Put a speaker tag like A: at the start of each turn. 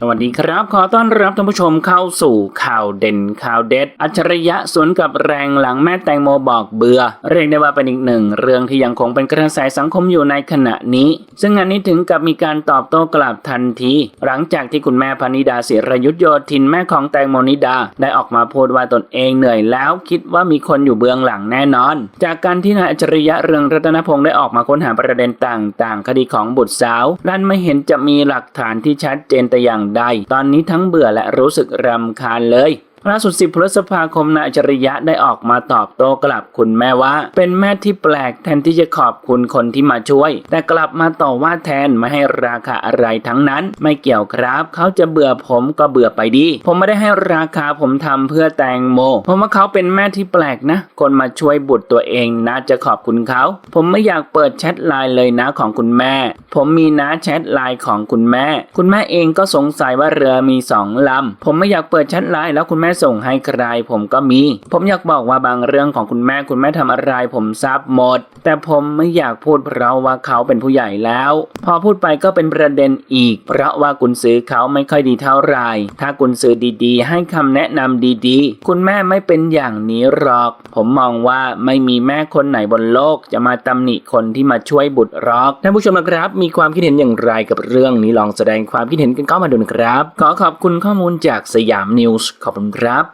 A: สวัสดีครับ ขอต้อนรับท่านผู้ชมเข้าสู่ข่าวเด่นข่าวเด็ด อัจฉริยะสวนกับแรงหลังแม่แตงโมบอกเบื่อ เรียกได้ว่าเป็นอีกหนึ่ง เรื่องที่ยังคงเป็นกระแสสังคมอยู่ในขณะนี้ ซึ่งงานนี้ถึงกับมีการตอบโต้กลับทันที หลังจากที่คุณแม่พนิดาศิรยุทธโยธินแม่ของแตงโมนิดา ได้ออกมาพูดว่าตนเองเหนื่อยแล้ว คิดว่ามีคนอยู่เบื้องหลังแน่นอน จากการที่นายอัจฉริยะเรืองรัตนพงศ์ได้ออกมาค้นหาประเด็นต่าง ๆ คดีของบุตรสาวลั่นไม่เห็นจะมีหลักฐานที่ชัดเจนแต่อย่างไดตอนนี้ทั้งเบื่อและรู้สึกรำคาญเลย ล่าสุด10พฤษภาคมนายจริยะได้ออกมาตอบโต้กลับคุณแม่ว่า เป็นแม่ที่แปลกแทนที่จะขอบคุณคนที่มาช่วย แต่กลับมาต่อว่าแทนไม่ให้ราคาอะไรทั้งนั้น ไม่เกี่ยวครับ เขาจะเบื่อผมก็เบื่อไปดี ผมไม่ได้ให้ราคาผมทำเพื่อแตงโมผมว่าเขาเป็นแม่ที่แปลกนะ คนมาช่วยบุตรตัวเองน่าจะขอบคุณเขา ผมไม่อยากเปิดแชทไลน์เลยนะของคุณแม่ ผมมีนะแชทไลน์ของคุณแม่ คุณแม่เองก็สงสัยว่าเรือมีสองลำผมไม่อยากเปิดแชทไลน์แล้วคุณแม่ส่งให้ใครผมก็มี ผมอยากบอกว่าบางเรื่องของคุณแม่คุณแม่ทำอะไรผมทราบหมด แต่ผมไม่อยากพูดเพราะว่าเขาเป็นผู้ใหญ่แล้ว พอพูดไปก็เป็นประเด็นอีก เพราะว่ากุญซื้อเขาไม่ค่อยดีเท่าไหร่ถ้ากุญซื้อดีๆ ให้คำแนะนำดีๆ คุณแม่ไม่เป็นอย่างนี้หรอก ผมมองว่าไม่มีแม่คนไหนบนโลก จะมาตำหนิคนที่มาช่วยบุตรหรอกท่านผู้ชมนะครับ มีความคิดเห็นอย่างไรกับเรื่องนี้ลองแสดงความคิดเห็นกันเข้ามาดูนะครับ ขอขอบคุณข้อมูลจากสยามนิวส์ขอบคุณครับ